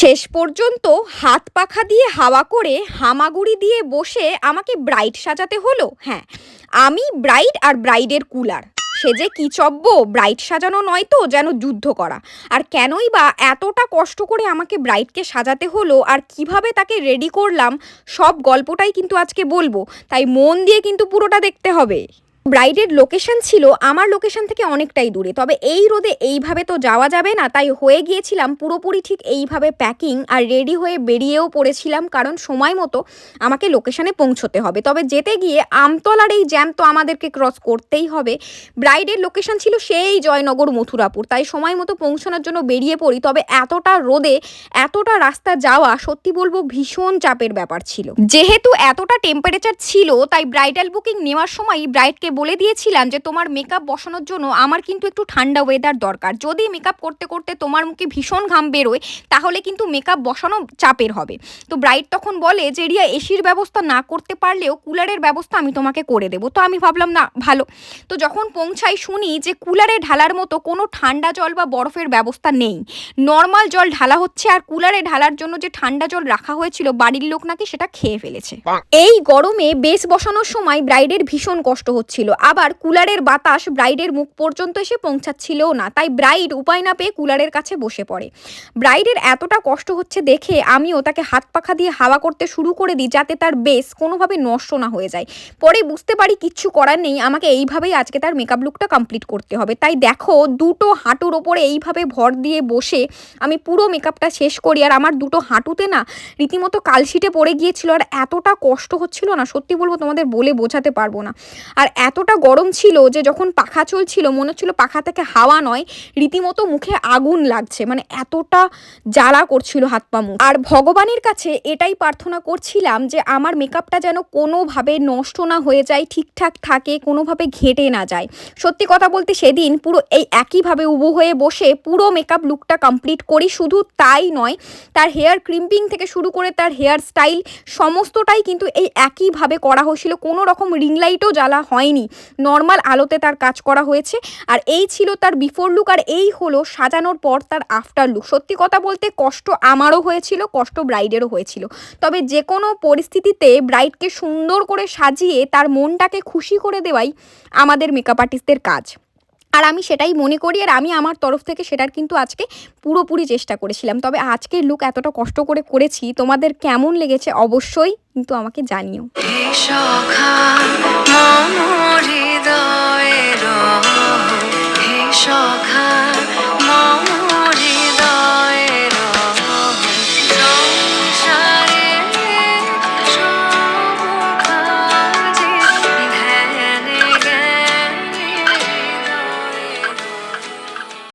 শেষ পর্যন্ত হাত পাখা দিয়ে হাওয়া করে হামাগুড়ি দিয়ে বসে আমাকে ব্রাইড সাজাতে হলো? হ্যাঁ আমি ব্রাইড আর ব্রাইডের কুলার। সে যে কি চব্য ব্রাইড সাজানো নয় তো, যেন যুদ্ধ করা। আর কেনই বা এতটা কষ্ট করে আমাকে ব্রাইডকে সাজাতে হলো আর কীভাবে তাকে রেডি করলাম, সব গল্পটাই কিন্তু আজকে বলব। তাই মন দিয়ে কিন্তু পুরোটা দেখতে হবে। ব্রাইডের লোকেশন ছিল, আমার লোকেশন থেকে অনেকটাই দূরে। তবে এই রোদে এইভাবে তো যাওয়া যাবে না, তাই হয়ে গিয়েছিলাম পুরোপুরি ঠিক এইভাবে প্যাকিং আর রেডি হয়ে বেরিয়েও পড়েছিলাম, কারণ সময় মতো আমাকে লোকেশনে পৌঁছতে হবে। তবে যেতে গিয়ে আমতলার এই জ্যাম তো আমাদেরকে ক্রস করতেই হবে। ব্রাইডের লোকেশন ছিল সেই জয়নগর মথুরাপুর, তাই সময় মতো পৌঁছানোর জন্য বেরিয়ে পড়ি। তবে এতটা রোদে, এতটা রাস্তা যাওয়া, সত্যি বলব ভীষণ চাপের ব্যাপার ছিল। যেহেতু এতটা টেম্পারেচার ছিল, তাই ব্রাইডাল বুকিং নেওয়ার সময় ব্রাইডকে বলে দিয়েছিলাম যে তোমার মেকআপ বসানোর জন্য আমার কিন্তু একটু ঠান্ডা ওয়েদার দরকার। যদি মেকআপ করতে করতে তোমার মুখে ভীষণ ঘাম বেরোয় তাহলে কিন্তু মেকআপ বসানো চাপের হবে। তো ব্রাইড তখন বলে যে রিয়া এসির ব্যবস্থা না করতে পারলেও কুলারের ব্যবস্থা আমি তোমাকে করে দেবো। তো আমি ভাবলাম না ভালো। তো যখন পৌঁছাই শুনি যে কুলারে ঢালার মতো কোনো ঠান্ডা জল বা বরফের ব্যবস্থা নেই। নর্মাল জল ঢালা হচ্ছে আর কুলারে ঢালার জন্য যে ঠান্ডা জল রাখা হয়েছিল বাড়ির লোক নাকি সেটা খেয়ে ফেলেছে। এই গরমে বেশ বসানোর সময় ব্রাইডের ভীষণ কষ্ট হচ্ছিল। আবার কুলারের বাতাস ব্রাইডের মুখ পর্যন্ত এসে পৌঁছাচ্ছিলও না। তাই ব্রাইড উপায় না পেয়ে কুলারের কাছে বসে পড়ে। ব্রাইডের এতটা কষ্ট হচ্ছে দেখে আমিও তাকে হাত পাখা দিয়ে হাওয়া করতে শুরু করে দিই যাতে তার বেস কোনোভাবে নষ্ট না হয়ে যায়। পরে বুঝতে পারি কিচ্ছু করার নেই, আমাকে এইভাবেই আজকে তার মেকআপ লুকটা কমপ্লিট করতে হবে। তাই দেখো, দুটো হাঁটুর ওপরে এইভাবে ভর দিয়ে বসে আমি পুরো মেকআপটা শেষ করি। আর আমার দুটো হাঁটুতে না রীতিমতো কালশিটে পড়ে গিয়েছিল। আর এতটা কষ্ট হচ্ছিল না, সত্যি বলব তোমাদের বলে বোঝাতে পারব না। আর এতটা গরম ছিল যে যখন পাখা চলছিল, মনে হচ্ছিল পাখা থেকে হাওয়া নয়, রীতিমতো মুখে আগুন লাগছে। মানে এতটা জ্বালা করছিল হাত পা মুখ। আর ভগবানের কাছে এটাই প্রার্থনা করছিলাম যে আমার মেকআপটা যেন কোনোভাবে নষ্ট না হয়ে যায়, ঠিকঠাক থাকে, কোনোভাবে ঘেটে না যায়। সত্যি কথা বলতে সেদিন পুরো এই একইভাবে উবু হয়ে বসে পুরো মেকআপ লুকটা কমপ্লিট করি, শুধু তাই নয়, তার হেয়ার ক্রিম্পিং থেকে শুরু করে তার হেয়ার স্টাইল, সমস্তটাই কিন্তু এই একইভাবে করা হয়েছিল। কোনো রকম রিং লাইটও জ্বালা হয়নি। নর্মাল আলোতে তার কাজ করা হয়েছে। আর এই ছিল তার বিফোর লুক আর এই হলো সাজানোর পর তার আফটার লুক সত্যি কথা বলতে কষ্ট আমারও হয়েছিল, কষ্ট ব্রাইডেরও হয়েছিল। তবে যে কোনো পরিস্থিতিতে ব্রাইডকে সুন্দর করে সাজিয়ে তার মনটাকে খুশি করে দেওয়াই আমাদের মেকআপ আর্টিস্টদের কাজ। আর আমি সেটাই মনে করি আর আমি আমার তরফ থেকে সেটার কিন্তু আজকে পুরোপুরি চেষ্টা করেছিলাম। তবে আজকের লুক এতটা কষ্ট করে করেছি, তোমাদের কেমন লেগেছে অবশ্যই কিন্তু আমাকে জানিও।